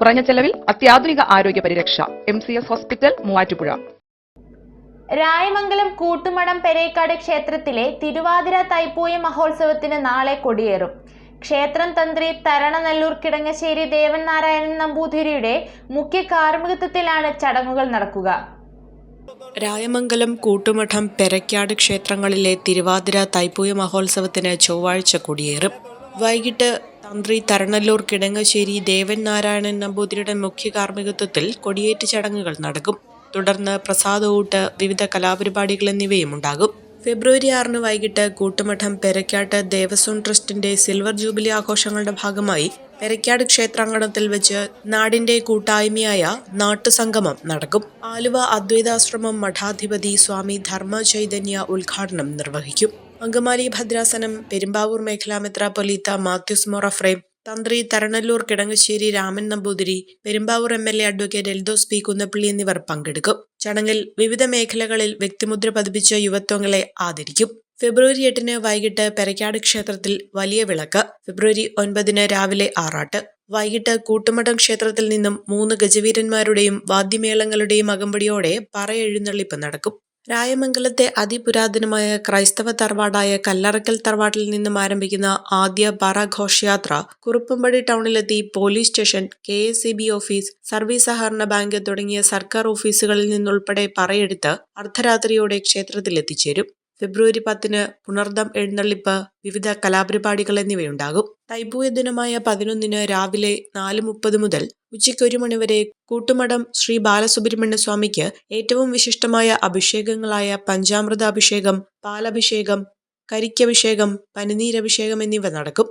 കുറഞ്ഞ ചെലവിൽ അത്യാധുനിക ആരോഗ്യ പരിരക്ഷ. M C S hospital Muvattupuzha. Rayamangalam Koottumadam Perekkad ക്ഷേത്രത്തിലെ തിരുവാതിര തൈപ്പൂയ മഹോത്സവത്തിന് നാളെ കൊടിയേറും. ക്ഷേത്രം തന്ത്രി തരണനല്ലൂർ കിടങ്ങശ്ശേരി ദേവൻ നാരായണൻ നമ്പൂതിരിയുടെ മുഖ്യ കാർമ്മികത്വത്തിലാണ് ചടങ്ങുകൾ നടക്കുക. രായമംഗലം കൂട്ടുമഠം പെരക്കാട് ക്ഷേത്രങ്ങളിലെ തിരുവാതിര തൈപ്പൂയ മഹോത്സവത്തിന് ചൊവ്വാഴ്ച കൊടിയേറും. വൈകിട്ട് തന്ത്രി തരണല്ലൂർ കിടങ്ങശ്ശേരി ദേവൻ നാരായണൻ നമ്പൂതിരിയുടെ മുഖ്യ കാർമ്മികത്വത്തിൽ കൊടിയേറ്റ് ചടങ്ങുകൾ നടക്കും. തുടർന്ന് പ്രസാദഊട്ട് വിവിധ കലാപരിപാടികൾ എന്നിവയും ഉണ്ടാകും. ഫെബ്രുവരി ആറിന് വൈകിട്ട് കൂട്ടുമഠം പെരക്കാട്ട് ദേവസ്വം ട്രസ്റ്റിന്റെ സിൽവർ ജൂബിലി ആഘോഷങ്ങളുടെ ഭാഗമായി പെരക്കാട് ക്ഷേത്രാങ്കണത്തിൽ വെച്ച് നാടിന്റെ കൂട്ടായ്മയായ നാട്ടുസംഗമം നടക്കും. ആലുവ അദ്വൈതാശ്രമം മഠാധിപതി സ്വാമി ധർമ്മ ചൈതന്യ ഉദ്ഘാടനം നിർവഹിക്കും. അങ്കമാലി ഭദ്രാസനം പെരുമ്പാവൂർ മേഖലാ മെത്രാപ്പൊലീത്ത മാത്യുസ് മൊറഫ്രേം തന്ത്രി Tharananellur Kidangassery Raman Namboothiri Perumbavoor M L A advocate Eldhose P Kunnappilly എന്നിവർ പങ്കെടുക്കും. ചടങ്ങിൽ വിവിധ മേഖലകളിൽ വ്യക്തിമുദ്ര പതിപ്പിച്ച യുവത്വങ്ങളെ ആദരിക്കും. ഫെബ്രുവരി എട്ടിന് വൈകിട്ട് പെരക്കാട് ക്ഷേത്രത്തിൽ വലിയ വിളക്ക് ഫെബ്രുവരി ഒൻപതിന് രാവിലെ ആറാട്ട്. വൈകിട്ട് കൂട്ടുമഠം ക്ഷേത്രത്തിൽ നിന്നും മൂന്ന് ഗജവീരന്മാരുടെയും വാദ്യമേളങ്ങളുടെയും അകമ്പടിയോടെ പറയെഴുന്നള്ളിപ്പ് നടക്കും. രായമംഗലത്തെ അതിപുരാതനമായ ക്രൈസ്തവ തറവാടായ കല്ലറക്കൽ തറവാട്ടിൽ നിന്നും ആരംഭിക്കുന്ന ആദ്യ ബറ ഘോഷയാത്ര Kuruppampady ടൗണിലെത്തി police station K S office service സഹകരണ ബാങ്ക് തുടങ്ങിയ സർക്കാർ ഓഫീസുകളിൽ നിന്നുൾപ്പെടെ പറയെടുത്ത് അർദ്ധരാത്രിയോടെ ക്ഷേത്രത്തിൽ എത്തിച്ചേരും ഫെബ്രുവരി പത്തിന് പുണർദം എഴുന്നള്ളിപ്പ് വിവിധ കലാപരിപാടികൾ എന്നിവയുണ്ടാകും. തൈപ്പൂയ ദിനമായ പതിനൊന്നിന് രാവിലെ നാല് മുപ്പത് മുതൽ ഉച്ചയ്ക്ക് ഒരു മണിവരെ കൂട്ടുമഠം ശ്രീ ബാലസുബ്രഹ്മണ്യ സ്വാമിക്ക് ഏറ്റവും വിശിഷ്ടമായ അഭിഷേകങ്ങളായ പഞ്ചാമൃത അഭിഷേകം പാലഭിഷേകം കരിക്കഭിഷേകം പനിനീരഭിഷേകം എന്നിവ നടക്കും.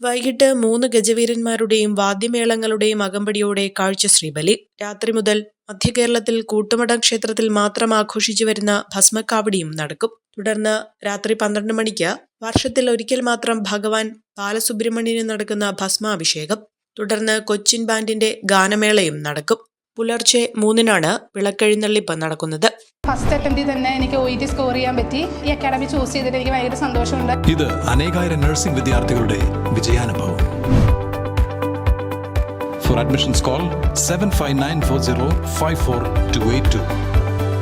വൈകിട്ട് മൂന്ന് ഗജവീരന്മാരുടെയും വാദ്യമേളങ്ങളുടെയും അകമ്പടിയോടെ കാഴ്ച ശ്രീബലി. രാത്രി മുതൽ മധ്യകേരളത്തിൽ കൂട്ടുമഠം ക്ഷേത്രത്തിൽ മാത്രം ആഘോഷിച്ചു വരുന്ന ഭസ്മക്കാവടിയും നടക്കും. തുടർന്ന് രാത്രി പന്ത്രണ്ട് മണിക്ക് വർഷത്തിൽ ഒരിക്കൽ മാത്രം ഭഗവാൻ ബാലസുബ്രഹ്മണ്യന് നടക്കുന്ന ഭസ്മാഭിഷേകം. തുടർന്ന് കൊച്ചിൻ ബാൻഡിന്റെ ഗാനമേളയും നടക്കും. പുലർച്ചെ മൂന്നിനാണ് വിളക്കെഴുന്നള്ളിപ്പ് നടക്കുന്നത്. ഫസ്റ്റ് അറ്റംപ്റ്റിൽ തന്നെ എനിക്ക് ഒ ഇ ടി സ്കോർ ചെയ്യാൻ പറ്റി. ഈ അക്കാഡമി ചൂസ് ചെയ്തിട്ട് എനിക്ക് ഭയങ്കര സന്തോഷമുണ്ട്. ഇത് അനേകായിരം നഴ്സിംഗ് വിദ്യാർത്ഥികളുടെ വിജയാനുഭവം. For admissions call seven five nine four zero five four two eight two